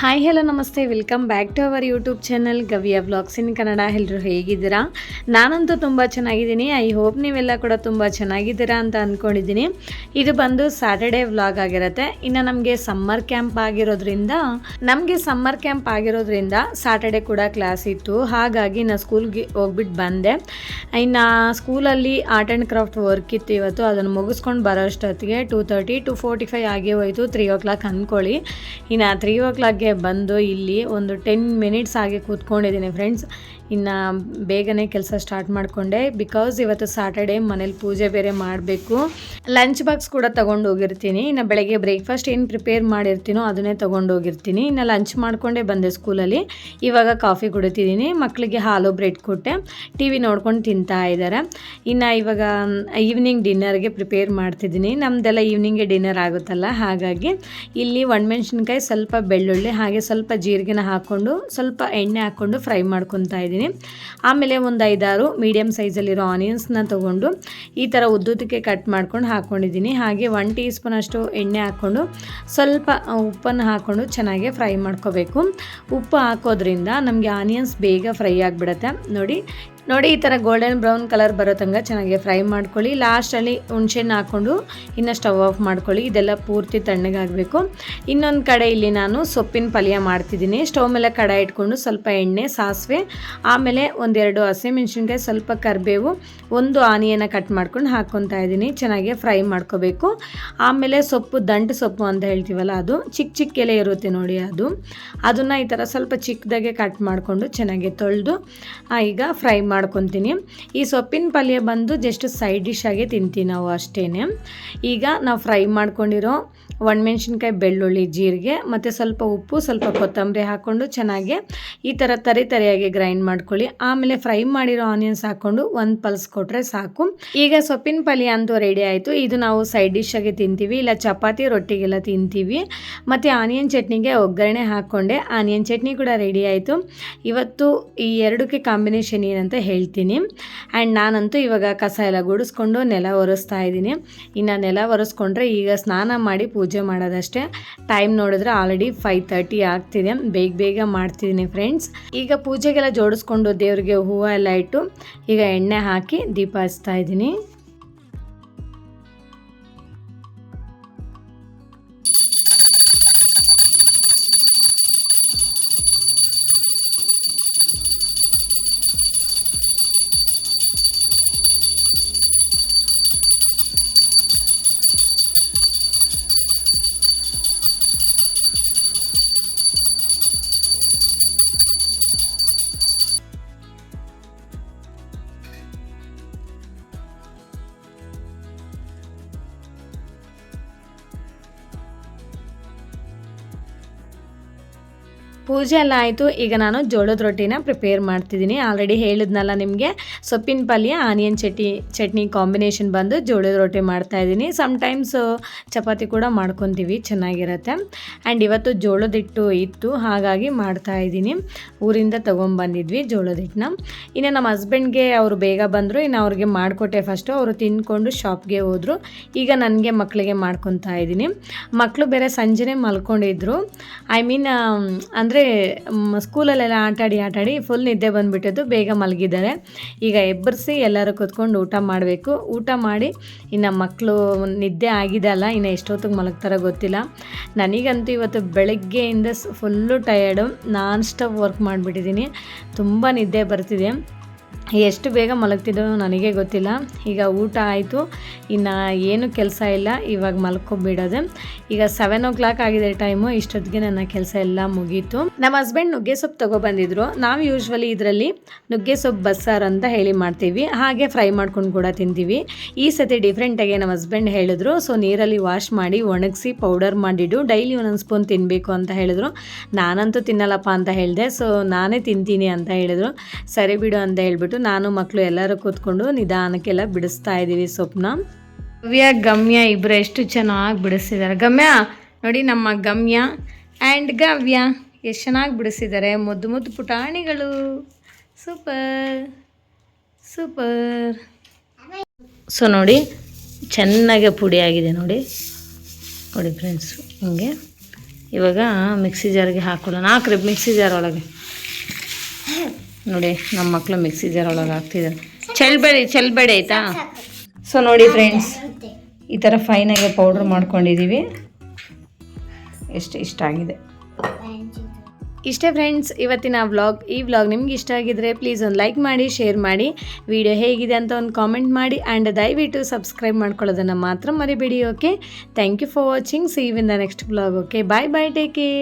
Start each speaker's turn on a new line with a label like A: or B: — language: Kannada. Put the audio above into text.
A: ಹಾಯ್ ಹಲೋ ನಮಸ್ತೆ. Welcome back to our YouTube channel ಗವಿಯ blogs in Kannada ಎಲ್ಲರೂ ಹೇಗಿದ್ದೀರಾ? ನಾನಂತೂ ತುಂಬ ಚೆನ್ನಾಗಿದ್ದೀನಿ. ಐ ಹೋಪ್ ನೀವೆಲ್ಲ ಕೂಡ ತುಂಬ ಚೆನ್ನಾಗಿದ್ದೀರಾ ಅಂತ ಅಂದ್ಕೊಂಡಿದ್ದೀನಿ ಇದು ಬಂದು ಸ್ಯಾಟರ್ಡೇ ವ್ಲಾಗ್ ಆಗಿರುತ್ತೆ. ಇನ್ನು ನಮಗೆ ಸಮ್ಮರ್ ಕ್ಯಾಂಪ್ ಆಗಿರೋದ್ರಿಂದ, ನಮಗೆ ಸಮ್ಮರ್ ಕ್ಯಾಂಪ್ ಆಗಿರೋದ್ರಿಂದ ಸ್ಯಾಟರ್ಡೇ ಕೂಡ ಕ್ಲಾಸ್ ಇತ್ತು. ಹಾಗಾಗಿ ನಾನು ಸ್ಕೂಲ್ಗೆ ಹೋಗ್ಬಿಟ್ಟು ಬಂದೆ. ಇನ್ನು ಸ್ಕೂಲಲ್ಲಿ ಆರ್ಟ್ ಆ್ಯಂಡ್ ಕ್ರಾಫ್ಟ್ ವರ್ಕ್ ಇತ್ತು ಇವತ್ತು. ಅದನ್ನು ಮುಗಿಸ್ಕೊಂಡು ಬರೋ ಅಷ್ಟೊತ್ತಿಗೆ two thirty to forty five ಆಗಿ ಹೋಯಿತು. ತ್ರೀ ಓ ಕ್ಲಾಕ್ ಅಂದ್ಕೊಳ್ಳಿ. ಇನ್ನು ತ್ರೀ ಓ ಕ್ಲಾಕ್ಗೆ ಬಂದು ಇಲ್ಲಿ ಒಂದು ಟೆನ್ ಮಿನಿಟ್ಸ್ ಆಗಿ ಕೂತ್ಕೊಂಡಿದ್ದೀನಿ ಫ್ರೆಂಡ್ಸ್. ಇನ್ನು ಬೇಗನೆ ಕೆಲಸ ಸ್ಟಾರ್ಟ್ ಮಾಡಿಕೊಂಡೆ. ಬಿಕಾಸ್ ಇವತ್ತು ಸ್ಯಾಟರ್ಡೆ ಮನೇಲಿ ಪೂಜೆ ಬೇರೆ ಮಾಡಬೇಕು. ಲಂಚ್ ಬಾಕ್ಸ್ ಕೂಡ ತೊಗೊಂಡು ಹೋಗಿರ್ತೀನಿ. ಇನ್ನು ಬೆಳಗ್ಗೆ ಬ್ರೇಕ್ಫಾಸ್ಟ್ ಏನು ಪ್ರಿಪೇರ್ ಮಾಡಿರ್ತೀನೋ ಅದನ್ನೇ ತೊಗೊಂಡು ಹೋಗಿರ್ತೀನಿ. ಇನ್ನು ಲಂಚ್ ಮಾಡಿಕೊಂಡೇ ಬಂದೆ ಸ್ಕೂಲಲ್ಲಿ ಇವಾಗ ಕಾಫಿ ಕುಡಿತಿದ್ದೀನಿ. ಮಕ್ಕಳಿಗೆ ಹಾಲು ಬ್ರೆಡ್ ಕೊಟ್ಟೆ. ಟಿ ವಿ ನೋಡ್ಕೊಂಡು ತಿಂತಾ ಇದ್ದಾರೆ. ಇನ್ನು ಇವಾಗ ಈವ್ನಿಂಗ್ ಡಿನ್ನರ್ಗೆ ಪ್ರಿಪೇರ್ ಮಾಡ್ತಿದ್ದೀನಿ. ನಮ್ಮದೆಲ್ಲ ಈವ್ನಿಂಗೇ ಡಿನ್ನರ್ ಆಗುತ್ತಲ್ಲ, ಹಾಗಾಗಿ ಇಲ್ಲಿ ಒಣಮೆಣ್ಸಿನ್ಕಾಯಿ ಸ್ವಲ್ಪ ಬೆಳ್ಳುಳ್ಳಿ ಹಾಗೆ ಸ್ವಲ್ಪ ಜೀರಿಗೆನ ಹಾಕ್ಕೊಂಡು ಸ್ವಲ್ಪ ಎಣ್ಣೆ ಹಾಕ್ಕೊಂಡು ಫ್ರೈ ಮಾಡ್ಕೊತಾ ಇದ್ದೀನಿ. ಆಮೇಲೆ ಒಂದು ಐದಾರು ಮೀಡಿಯಮ್ ಸೈಜಲ್ಲಿರೋ ಆನಿಯನ್ಸ್ನ ತೊಗೊಂಡು ಈ ಥರ ಉದ್ದುದಕ್ಕೆ ಕಟ್ ಮಾಡ್ಕೊಂಡು ಹಾಕ್ಕೊಂಡಿದ್ದೀನಿ ಹಾಗೆ ಒನ್ ಟೀ ಸ್ಪೂನಷ್ಟು ಎಣ್ಣೆ ಹಾಕ್ಕೊಂಡು ಸ್ವಲ್ಪ ಉಪ್ಪನ್ನು ಹಾಕ್ಕೊಂಡು ಚೆನ್ನಾಗಿ ಫ್ರೈ ಮಾಡ್ಕೋಬೇಕು. ಉಪ್ಪು ಹಾಕೋದ್ರಿಂದ ನಮಗೆ ಆನಿಯನ್ಸ್ ಬೇಗ ಫ್ರೈ ಆಗಿಬಿಡತ್ತೆ. ನೋಡಿ ನೋಡಿ, ಈ ಥರ ಗೋಲ್ಡನ್ ಬ್ರೌನ್ ಕಲರ್ ಬರೋ ತನಕ ಚೆನ್ನಾಗಿ ಫ್ರೈ ಮಾಡ್ಕೊಳ್ಳಿ. ಲಾಸ್ಟಲ್ಲಿ ಹುಣ್ಸೆಹಣ್ಣು ಹಾಕ್ಕೊಂಡು ಇನ್ನು ಸ್ಟವ್ ಆಫ್ ಮಾಡ್ಕೊಳ್ಳಿ. ಇದೆಲ್ಲ ಪೂರ್ತಿ ತಣ್ಣಗಾಗಬೇಕು. ಇನ್ನೊಂದು ಕಡೆ ಇಲ್ಲಿ ನಾನು ಸೊಪ್ಪಿನ ಪಲ್ಯ ಮಾಡ್ತಿದ್ದೀನಿ. ಸ್ಟವ್ ಮೇಲೆ ಕಡ ಇಟ್ಕೊಂಡು ಸ್ವಲ್ಪ ಎಣ್ಣೆ, ಸಾಸಿವೆ, ಆಮೇಲೆ ಒಂದೆರಡು ಹಸಿಮೆಣ್ಸಿನ್ಕಾಯಿ, ಸ್ವಲ್ಪ ಕರಿಬೇವು, ಒಂದು ಆನಿಯನ್ನು ಕಟ್ ಮಾಡ್ಕೊಂಡು ಹಾಕ್ಕೊತಾ ಇದ್ದೀನಿ. ಚೆನ್ನಾಗಿ ಫ್ರೈ ಮಾಡ್ಕೋಬೇಕು. ಆಮೇಲೆ ಸೊಪ್ಪು, ದಂಟು ಸೊಪ್ಪು ಅಂತ ಹೇಳ್ತೀವಲ್ಲ ಅದು ಚಿಕ್ಕ ಚಿಕ್ಕ ಎಲೆ ಇರುತ್ತೆ ನೋಡಿ ಅದು. ಅದನ್ನು ಈ ಥರ ಸ್ವಲ್ಪ ಚಿಕ್ಕದಾಗೆ ಕಟ್ ಮಾಡಿಕೊಂಡು ಚೆನ್ನಾಗಿ ತೊಳೆದು ಈಗ ಫ್ರೈ ಮಾಡ್ಕೊತೀನಿ. ಈ ಸೊಪ್ಪಿನ ಪಲ್ಯ ಬಂದು ಜಸ್ಟ್ ಸೈಡ್ ಡಿಶ್ ಆಗಿ ತಿಂತೀವಿ ನಾವು ಅಷ್ಟೇ ಈಗ ನಾವು ಫ್ರೈ ಮಾಡ್ಕೊಂಡಿರೋ ಒಣಮೆಣ್ಸಿನ್ಕಾಯಿ, ಬೆಳ್ಳುಳ್ಳಿ, ಜೀರಿಗೆ, ಮತ್ತು ಸ್ವಲ್ಪ ಉಪ್ಪು, ಸ್ವಲ್ಪ ಕೊತ್ತಂಬರಿ ಹಾಕ್ಕೊಂಡು ಚೆನ್ನಾಗಿ ಈ ಥರ ತರಿ ತರಿಯಾಗಿ ಗ್ರೈಂಡ್ ಮಾಡ್ಕೊಳ್ಳಿ. ಆಮೇಲೆ ಫ್ರೈ ಮಾಡಿರೋ ಆನಿಯನ್ಸ್ ಹಾಕ್ಕೊಂಡು ಒಂದು ಪಲ್ಸ್ ಕೊಟ್ಟರೆ ಸಾಕು. ಈಗ ಸೊಪ್ಪಿನ ಪಲ್ಯ ಅಂತೂ ರೆಡಿ ಆಯಿತು. ಇದು ನಾವು ಸೈಡ್ ಡಿಶ್ ಆಗಿ ತಿಂತೀವಿ, ಇಲ್ಲ ಚಪಾತಿ ರೊಟ್ಟಿಗೆಲ್ಲ ತಿಂತೀವಿ. ಮತ್ತು ಆನಿಯನ್ ಚಟ್ನಿಗೆ ಒಗ್ಗರಣೆ ಹಾಕ್ಕೊಂಡೆ. ಆನಿಯನ್ ಚಟ್ನಿ ಕೂಡ ರೆಡಿ ಆಯಿತು. ಇವತ್ತು ಈ ಎರಡಕ್ಕೆ ಕಾಂಬಿನೇಷನ್ ಏನಂತ ಹೇಳ್ತೀನಿ. ಆ್ಯಂಡ್ ನಾನಂತೂ ಇವಾಗ ಕಸ ಎಲ್ಲ ಗುಡಿಸ್ಕೊಂಡು ನೆಲ ಒರೆಸ್ತಾ ಇದ್ದೀನಿ. ಇನ್ನು ನೆಲ ಒರೆಸ್ಕೊಂಡ್ರೆ ಈಗ ಸ್ನಾನ ಮಾಡಿ ಪೂಜೆ ಮಾಡೋದಷ್ಟೇ. ಟೈಮ್ ನೋಡಿದ್ರೆ ಆಲ್ರೆಡಿ ಫೈವ್ ತರ್ಟಿ ಆಗ್ತಿದೆ. ಬೇಗ ಬೇಗ ಮಾಡ್ತಿದ್ದೀನಿ ಫ್ರೆಂಡ್ಸ್ ಈಗ ಪೂಜೆಗೆಲ್ಲ ಜೋಡಿಸ್ಕೊಂಡು ದೇವರಿಗೆ ಹೂವು ಎಲ್ಲ ಇಟ್ಟು ಈಗ ಎಣ್ಣೆ ಹಾಕಿ ದೀಪ ಹಚ್ತಾ ಇದ್ದೀನಿ. ಪೂಜೆ ಎಲ್ಲ ಆಯಿತು. ಈಗ ನಾನು ಜೋಳದ ರೊಟ್ಟಿನ ಪ್ರಿಪೇರ್ ಮಾಡ್ತಿದ್ದೀನಿ. ಆಲ್ರೆಡಿ ಹೇಳಿದ್ನಲ್ಲ ನಿಮಗೆ, ಸೊಪ್ಪಿನ ಪಲ್ಯ ಆನಿಯನ್ ಚಟ್ನಿ ಚಟ್ನಿ ಕಾಂಬಿನೇಷನ್ ಬಂದು ಜೋಳದ ರೊಟ್ಟಿ ಮಾಡ್ತಾಯಿದ್ದೀನಿ ಸಮ್ಟೈಮ್ಸ್ ಚಪಾತಿ ಕೂಡ ಮಾಡ್ಕೊತೀವಿ, ಚೆನ್ನಾಗಿರುತ್ತೆ. ಆ್ಯಂಡ್ ಇವತ್ತು ಜೋಳದ ಹಿಟ್ಟು ಇತ್ತು, ಹಾಗಾಗಿ ಮಾಡ್ತಾಯಿದ್ದೀನಿ ಊರಿಂದ ತೊಗೊಂಬಂದಿದ್ವಿ ಜೋಳದ ಹಿಟ್ಟನ್ನ ಇನ್ನು ನಮ್ಮ ಹಸ್ಬೆಂಡ್ಗೆ ಅವರು ಬೇಗ ಬಂದರು, ಇನ್ನು ಅವ್ರಿಗೆ ಮಾಡಿಕೊಟ್ಟೆ ಫಸ್ಟು ಅವರು ತಿಂದ್ಕೊಂಡು ಶಾಪ್ಗೆ ಹೋದರು. ಈಗ ನನಗೆ ಮಕ್ಕಳಿಗೆ ಮಾಡ್ಕೊತಾ ಇದ್ದೀನಿ. ಮಕ್ಕಳು ಬೇರೆ ಸಂಜೆನೇ ಮಲ್ಕೊಂಡಿದ್ರು. ಐ ಮೀನ್ ಅಂದರೆ ಸ್ಕೂಲಲ್ಲೆಲ್ಲ ಆಟಾಡಿ ಆಟಾಡಿ ಫುಲ್ ನಿದ್ದೆ ಬಂದುಬಿಟ್ಟಿದ್ದು, ಬೇಗ ಮಲಗಿದ್ದಾರೆ. ಈಗ ಎಬ್ಬರಿಸಿ ಎಲ್ಲರೂ ಕೂತ್ಕೊಂಡು ಊಟ ಮಾಡಬೇಕು. ಊಟ ಮಾಡಿ ಇನ್ನು ಮಕ್ಕಳು ನಿದ್ದೆ ಆಗಿದೆ ಅಲ್ಲ, ಇನ್ನು ಎಷ್ಟೊತ್ತಿಗೆ ಮಲಗ್ತಾರೋ ಗೊತ್ತಿಲ್ಲ. ನನಗಂತೂ ಇವತ್ತು ಬೆಳಗ್ಗೆಯಿಂದ full tired non stop work ಮಾಡಿಬಿಟ್ಟಿದ್ದೀನಿ. ತುಂಬ ನಿದ್ದೆ ಬರ್ತಿದೆ. ಎಷ್ಟು ಬೇಗ ಮಲಗ್ತಿದ್ದೋ ನನಗೆ ಗೊತ್ತಿಲ್ಲ. ಈಗ ಊಟ ಆಯಿತು. ಇನ್ನು ಏನು ಕೆಲಸ ಇಲ್ಲ. ಇವಾಗ ಮಲ್ಕೊಬಿಡೋದೆ. ಈಗ ಸೆವೆನ್ ಓ ಕ್ಲಾಕ್ ಆಗಿದೆ ಟೈಮು ಇಷ್ಟೊತ್ತಿಗೆ ನನ್ನ ಕೆಲಸ ಎಲ್ಲ ಮುಗೀತು. ನಮ್ಮ ಹಸ್ಬೆಂಡ್ ನುಗ್ಗೆ ಸೊಪ್ಪು ತೊಗೊಬಂದಿದ್ರು ನಾವು ಯೂಶ್ವಲಿ ಇದರಲ್ಲಿ ನುಗ್ಗೆ ಸೊಪ್ಪು ಬಸ್ಸಾರು ಅಂತ ಹೇಳಿ ಮಾಡ್ತೀವಿ. ಹಾಗೆ ಫ್ರೈ ಮಾಡ್ಕೊಂಡು ಕೂಡ ತಿಂತೀವಿ. ಈ ಸತಿ ಡಿಫ್ರೆಂಟಾಗಿ ನಮ್ಮ ಹಸ್ಬೆಂಡ್ ಹೇಳಿದ್ರು. ಸೊ ನೀರಲ್ಲಿ ವಾಶ್ ಮಾಡಿ, ಒಣಗಿಸಿ ಪೌಡರ್ ಮಾಡಿಡು. ಡೈಲಿ ಒಂದೊಂದು ಸ್ಪೂನ್ ತಿನ್ನಬೇಕು ಅಂತ ಹೇಳಿದ್ರು. ನಾನಂತೂ ತಿನ್ನಲ್ಲಪ್ಪ ಅಂತ ಹೇಳಿದೆ. ಸೊ ನಾನೇ ತಿಂತೀನಿ ಅಂತ ಹೇಳಿದ್ರು. ಸರಿ ಬಿಡು ಅಂತ ಹೇಳ್ಬಿಟ್ಟು ನಾನು ಮಕ್ಕಳು ಎಲ್ಲರೂ ಕೂತ್ಕೊಂಡು ನಿಧಾನಕ್ಕೆಲ್ಲ ಬಿಡಿಸ್ತಾ ಇದ್ದೀವಿ ಸೊಪ್ಪನ್ನ ಗವ್ಯ, ಗಮ್ಯ ಇಬ್ಬರು ಎಷ್ಟು ಚೆನ್ನಾಗಿ ಬಿಡಿಸಿದ್ದಾರೆ. ಗಮ್ಯ, ನೋಡಿ ನಮ್ಮ ಗಮ್ಯ ಆ್ಯಂಡ್ ಗವ್ಯ ಎಷ್ಟು ಚೆನ್ನಾಗಿ ಬಿಡಿಸಿದ್ದಾರೆ. ಮುದ್ದು ಮುದ್ದು ಪುಟಾಣಿಗಳು. Super super. ಸೊ ನೋಡಿ, ಚೆನ್ನಾಗೆ ಪುಡಿ ಆಗಿದೆ ನೋಡಿ. ನೋಡಿ ಫ್ರೆಂಡ್ಸ್ ಹಿಂಗೆ. ಇವಾಗ ಮಿಕ್ಸಿ ಜಾರ್ಗೆ ಹಾಕೊಳ್ಳೋಣ. ಹಾಕ್ರಿ ಮಿಕ್ಸಿ ಜಾರ್ ಒಳಗೆ. ನೋಡಿ, ನಮ್ಮ ಮಕ್ಕಳು ಮಿಕ್ಸಿ ಜಾರ್ ಒಳಗೆ ಹಾಕ್ತಿದ್ದಾರೆ ಚೆಲ್ಬೇಡಿ ಚೆಲ್ಬೇಡಿ ಆಯಿತಾ? ಸೊ ನೋಡಿ ಫ್ರೆಂಡ್ಸ್ ಈ ಥರ ಫೈನಾಗಿ ಪೌಡ್ರ್ ಮಾಡ್ಕೊಂಡಿದ್ದೀವಿ ಎಷ್ಟು ಇಷ್ಟ ಆಗಿದೆ. ಇಷ್ಟೇ ಫ್ರೆಂಡ್ಸ್ ಇವತ್ತಿನ ವ್ಲಾಗ್ ಈ ವ್ಲಾಗ್ ನಿಮ್ಗೆ ಇಷ್ಟ ಆಗಿದ್ರೆ ಪ್ಲೀಸ್ ಒಂದು ಲೈಕ್ ಮಾಡಿ ಶೇರ್ ಮಾಡಿ. ವಿಡಿಯೋ ಹೇಗಿದೆ ಅಂತ ಒಂದು ಕಾಮೆಂಟ್ ಮಾಡಿ ಆ್ಯಂಡ್ ದಯವಿಟ್ಟು ಸಬ್ಸ್ಕ್ರೈಬ್ ಮಾಡ್ಕೊಳ್ಳೋದನ್ನು ಮಾತ್ರ ಮರಿಬೇಡಿ okay thank you for watching see in the next vlog okay bye bye take care